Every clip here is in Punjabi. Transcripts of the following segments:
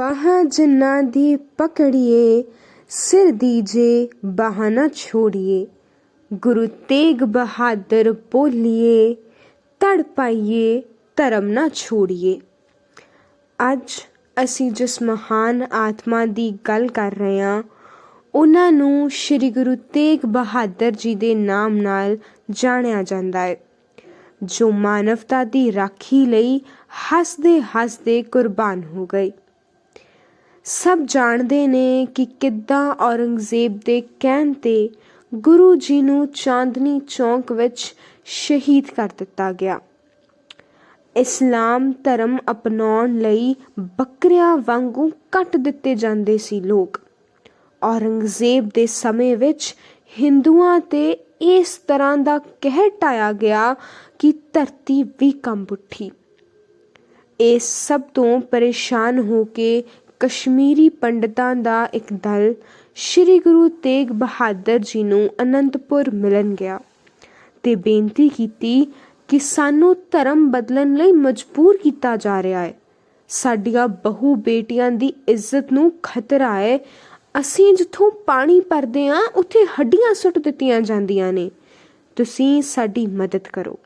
ਬਾਹਾਂ ਜਿਨ੍ਹਾਂ ਦੀ ਪਕੜੀਏ, ਸਿਰ ਦੀਜੇ ਬਾਹ ਨਾ ਛੋੜੀਏ। ਗੁਰੂ ਤੇਗ ਬਹਾਦਰ ਬੋਲੀਏ ਤੜ ਪਾਈਏ, ਧਰਮ ਨਾ ਛੋੜੀਏ। ਅੱਜ ਅਸੀਂ ਜਿਸ ਮਹਾਨ ਆਤਮਾ ਦੀ ਗੱਲ ਕਰ ਰਹੇ ਹਾਂ, ਉਹਨਾਂ ਨੂੰ ਸ੍ਰੀ ਗੁਰੂ ਤੇਗ ਬਹਾਦਰ ਜੀ ਦੇ ਨਾਮ ਨਾਲ ਜਾਣਿਆ ਜਾਂਦਾ ਹੈ, ਜੋ ਮਾਨਵਤਾ ਦੀ ਰਾਖੀ ਲਈ ਹੱਸਦੇ ਹੱਸਦੇ ਕੁਰਬਾਨ ਹੋ ਗਏ। ਸਭ ਜਾਣਦੇ ਨੇ ਕਿ ਕਿੱਦਾਂ ਔਰੰਗਜ਼ੇਬ ਦੇ ਕਹਿਣ ਤੇ ਗੁਰੂ ਜੀ ਨੂੰ ਚਾਂਦਨੀ ਚੌਂਕ ਵਿੱਚ ਸ਼ਹੀਦ ਕਰ ਦਿੱਤਾ ਗਿਆ। ਇਸਲਾਮ ਧਰਮ ਅਪਣਾਉਣ ਲਈ ਬੱਕਰਿਆਂ ਵਾਂਗੂ ਕੱਟ ਦਿੱਤੇ ਜਾਂਦੇ ਸੀ ਲੋਕ। ਔਰੰਗਜ਼ੇਬ ਦੇ ਸਮੇਂ ਵਿੱਚ ਹਿੰਦੂਆਂ ਤੇ ਇਸ ਤਰ੍ਹਾਂ ਦਾ ਕਹਿਰ ਟਾਇਆ ਗਿਆ ਕਿ ਧਰਤੀ ਵੀ ਕੰਬ ਉੱਠੀ। ਇਸ ਸਭ ਤੋਂ ਪਰੇਸ਼ਾਨ ਹੋ ਕੇ ਕਸ਼ਮੀਰੀ ਪੰਡਤਾਂ ਦਾ ਇੱਕ ਦਲ ਸ੍ਰੀ ਗੁਰੂ ਤੇਗ ਬਹਾਦਰ ਜੀ ਨੂੰ ਅਨੰਦਪੁਰ ਮਿਲਣ ਗਿਆ ਤੇ ਬੇਨਤੀ ਕੀਤੀ ਕਿ ਸਾਨੂੰ ਧਰਮ ਬਦਲਣ ਲਈ ਮਜਬੂਰ ਕੀਤਾ ਜਾ ਰਿਹਾ ਹੈ। ਸਾਡੀਆਂ ਬਹੂ ਬੇਟੀਆਂ ਦੀ ਇੱਜ਼ਤ ਨੂੰ ਖਤਰਾ ਹੈ। ਅਸੀਂ ਜਿੱਥੋਂ ਪਾਣੀ ਭਰਦੇ ਹਾਂ, ਉੱਥੇ ਹੱਡੀਆਂ ਸੁੱਟ ਦਿੱਤੀਆਂ ਜਾਂਦੀਆਂ ਨੇ। ਤੁਸੀਂ ਸਾਡੀ ਮਦਦ ਕਰੋ।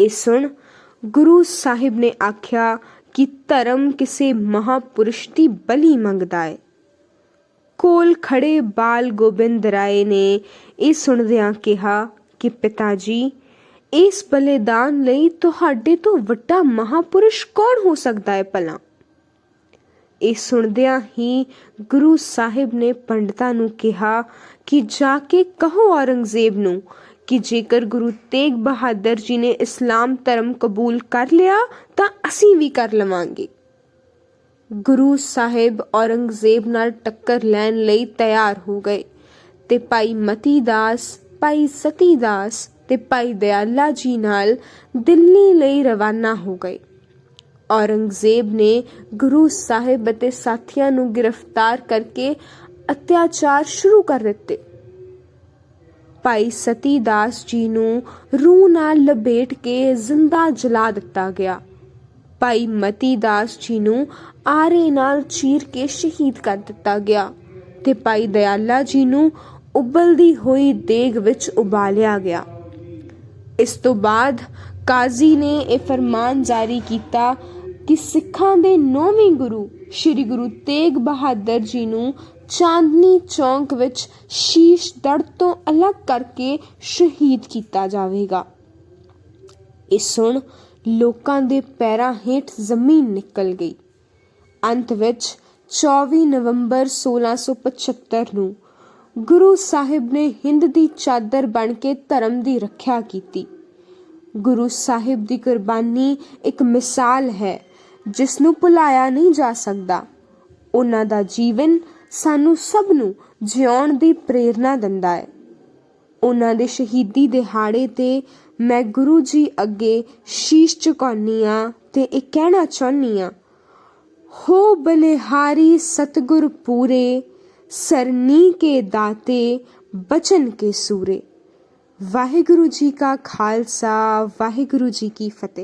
ਇਹ ਸੁਣ ਗੁਰੂ ਸਾਹਿਬ ਨੇ ਆਖਿਆ ਕਿ ਧਰਮ ਕਿਸੇ ਮਹਾਪੁਰਸ਼ ਦੀ ਬਲੀ ਮੰਗਦਾ ਹੈ ਕੋਲ ਖੜੇ ਬਾਲ ਗੋਬਿੰਦ ਰਾਏ ਨੇ ਇਹ ਸੁਣਦਿਆਂ ਕਿਹਾ ਕਿ ਪਿਤਾ ਜੀ ਇਸ ਬਲੀਦਾਨ ਲਈ ਤੁਹਾਡੇ ਤੋਂ ਵੱਡਾ ਮਹਾਪੁਰਸ਼ ਕੌਣ ਹੋ ਸਕਦਾ ਹੈ ਭਲਾ ਇਹ ਸੁਣਦਿਆਂ ਹੀ ਗੁਰੂ ਸਾਹਿਬ ਨੇ ਪੰਡਤਾਂ ਨੂੰ ਕਿਹਾ ਕਿ ਜਾ ਕੇ ਕਹੋ ਔਰੰਗਜ਼ੇਬ ਨੂੰ ਕਿ ਜੇਕਰ ਗੁਰੂ ਤੇਗ ਬਹਾਦਰ ਜੀ ਨੇ ਇਸਲਾਮ ਧਰਮ ਕਬੂਲ ਕਰ ਲਿਆ, ਤਾਂ ਅਸੀਂ ਵੀ ਕਰ ਲਵਾਂਗੇ। ਗੁਰੂ ਸਾਹਿਬ ਔਰੰਗਜ਼ੇਬ ਨਾਲ ਟੱਕਰ ਲੈਣ ਲਈ ਤਿਆਰ ਹੋ ਗਏ ਤੇ ਭਾਈ ਮਤੀ ਦਾਸ ਭਾਈ ਸਤੀ ਦਾਸ ਤੇ ਭਾਈ ਦਿਆਲਾ ਜੀ ਨਾਲ ਦਿੱਲੀ ਲਈ ਰਵਾਨਾ ਹੋ ਗਏ। ਔਰੰਗਜ਼ੇਬ ਨੇ ਗੁਰੂ ਸਾਹਿਬ ਅਤੇ ਸਾਥੀਆਂ ਨੂੰ ਗ੍ਰਿਫਤਾਰ ਕਰਕੇ ਅਤਿਆਚਾਰ ਸ਼ੁਰੂ ਕਰ ਦਿੱਤੇ। ਭਾਈ ਸਤੀ ਦਾਸ ਜੀ ਨੂੰ ਰੂਹ ਨਾਲ ਲਪੇਟ ਕੇ ਜ਼ਿੰਦਾ ਜਲਾ ਦਿੱਤਾ ਗਿਆ। ਭਾਈ ਮਤੀ ਦਾਸ ਜੀ ਨੂੰ ਆਰੇ ਨਾਲ ਚੀਰ ਕੇ ਸ਼ਹੀਦ ਕਰ ਦਿੱਤਾ ਗਿਆ ਤੇ ਭਾਈ ਦਇਆਲਾ ਜੀ ਨੂੰ ਉਬਲਦੀ ਹੋਈ ਦੇਗ ਵਿੱਚ ਉਬਾਲਿਆ ਗਿਆ। ਇਸ ਤੋਂ ਬਾਅਦ ਕਾਜ਼ੀ ਨੇ ਇਹ ਫਰਮਾਨ ਜਾਰੀ ਕੀਤਾ ਕਿ ਸਿੱਖਾਂ ਦੇ ਨੌਵੇਂ ਗੁਰੂ, ਸ੍ਰੀ ਗੁਰੂ ਤੇਗ ਬਹਾਦਰ ਜੀ ਨੂੰ ਚਾਂਦਨੀ ਚੌਂਕ ਵਿੱਚ ਸ਼ੀਸ਼ ਦੜ ਤੋਂ ਅਲੱਗ ਕਰਕੇ ਸ਼ਹੀਦ ਕੀਤਾ ਜਾਵੇਗਾ। ਇਹ ਸੁਣ ਲੋਕਾਂ ਦੇ ਪੈਰਾਂ ਹੇਠ ਜ਼ਮੀਨ ਨਿਕਲ ਗਈ। ਅੰਤ ਵਿੱਚ 24 ਨਵੰਬਰ 1675 ਨੂੰ ਗੁਰੂ ਸਾਹਿਬ ਨੇ ਹਿੰਦ ਦੀ ਚਾਦਰ ਬਣ ਕੇ ਧਰਮ ਦੀ ਰੱਖਿਆ ਕੀਤੀ। ਗੁਰੂ ਸਾਹਿਬ ਦੀ ਕੁਰਬਾਨੀ ਇੱਕ ਮਿਸਾਲ ਹੈ ਜਿਸ ਨੂੰ ਭੁਲਾਇਆ ਨਹੀਂ ਜਾ ਸਕਦਾ। ਉਹਨਾਂ ਦਾ ਜੀਵਨ ਸਾਨੂੰ ਸਭ ਨੂੰ ਜਿਉਣ ਦੀ ਪ੍ਰੇਰਣਾ ਦਿੰਦਾ ਹੈ। ਉਹਨਾਂ ਦੇ ਸ਼ਹੀਦੀ ਦਿਹਾੜੇ ਤੇ ਮੈਂ ਗੁਰੂ ਜੀ ਅੱਗੇ ਸ਼ੀਸ਼ ਝੁਕਾਉਣੀ ਆ ਤੇ ਇਹ ਕਹਿਣਾ ਚਾਹੁੰਨੀ ਆ ਹੋ ਬਲਿਹਾਰੀ ਸਤਗੁਰ ਪੂਰੇ, ਸਰਨੀ ਕੇ ਦਾਤੇ ਬਚਨ ਕੇ ਸੂਰੇ। ਵਾਹਿਗੁਰੂ ਜੀ ਕਾ ਖਾਲਸਾ, ਵਾਹਿਗੁਰੂ ਜੀ ਕੀ ਫਤਿਹ।